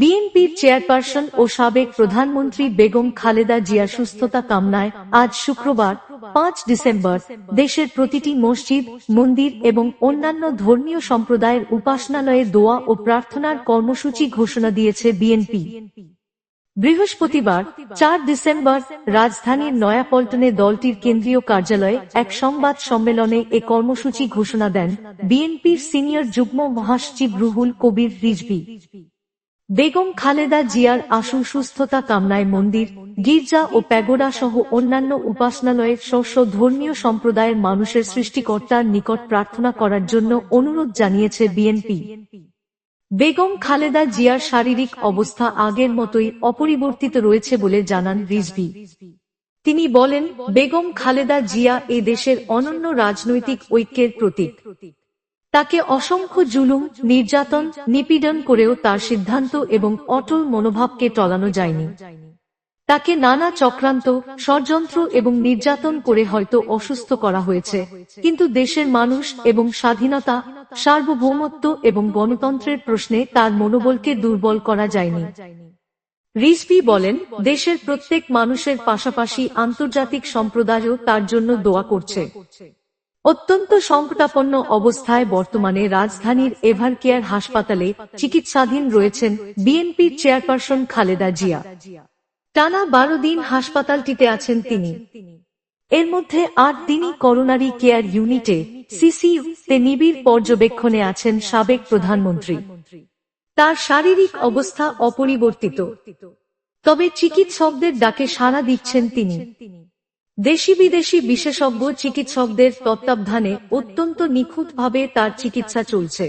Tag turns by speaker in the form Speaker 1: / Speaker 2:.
Speaker 1: বিএনপির চেয়ারপারসন ও সাবেক প্রধানমন্ত্রী বেগম খালেদা জিয়া সুস্থতা কামনায় আজ শুক্রবার পাঁচ ডিসেম্বর দেশের প্রতিটি মসজিদ মন্দির এবং অন্যান্য ধর্মীয় সম্প্রদায়ের উপাসনালয়ে দোয়া ও প্রার্থনার কর্মসূচি ঘোষণা দিয়েছে বিএনপি বৃহস্পতিবার চার ডিসেম্বর রাজধানীর নয়াপল্টনে দলটির কেন্দ্রীয় কার্যালয়ে এক সংবাদ সম্মেলনে এ কর্মসূচি ঘোষণা দেন বিএনপির সিনিয়র যুগ্ম মহাসচিব রুহুল কবির রিজবি বেগম খালেদা জিয়ার আশু সুস্থতা কামনায় মন্দির গির্জা ও প্যাগোডা সহ অন্যান্য উপাসনালয়ের শস্য ধর্মীয় সম্প্রদায়ের মানুষের সৃষ্টিকর্তার নিকট প্রার্থনা করার জন্য অনুরোধ জানিয়েছে বিএনপি বেগম খালেদা জিয়ার শারীরিক অবস্থা আগের মতোই অপরিবর্তিত রয়েছে বলে জানান রিজভি তিনি বলেন বেগম খালেদা জিয়া এ দেশের অনন্য রাজনৈতিক ঐক্যের প্রতীক তাকে অসংখ্য জুলুম নির্যাতন নিপীড়ন করেও তার সিদ্ধান্ত এবং অটল মনোভাবকে টলানো যায়নি তাকে নানা চক্রান্ত ষড়যন্ত্র এবং নির্যাতন করে হয়তো অসুস্থ করা হয়েছে কিন্তু দেশের মানুষ এবং স্বাধীনতা সার্বভৌমত্ব এবং গণতন্ত্রের প্রশ্নে তার মনোবলকে দুর্বল করা যায়নি রিসপি বলেন দেশের প্রত্যেক মানুষের পাশাপাশি আন্তর্জাতিক সম্প্রদায়ও তার জন্য দোয়া করছে অত্যন্ত সংকটাপন্ন অবস্থায় বর্তমানে রাজধানীর এভারকেয়ার হাসপাতালে চিকিৎসাধীন রয়েছেন বিএনপির চেয়ারপারসন খালেদা জিয়া টানা বারো দিন হাসপাতালটিতে আছেন তিনি এর মধ্যে আট দিনই করোনারি কেয়ার ইউনিটে সিসিউতে নিবিড় পর্যবেক্ষণে আছেন সাবেক প্রধানমন্ত্রী তার শারীরিক অবস্থা অপরিবর্তিত তবে চিকিৎসকদের ডাকে সাড়া দিচ্ছেন তিনি দেশি বিদেশি বিশেষজ্ঞ চিকিৎসকদের তত্ত্বাবধানে অত্যন্ত নিখুঁতভাবে তার চিকিৎসা চলছে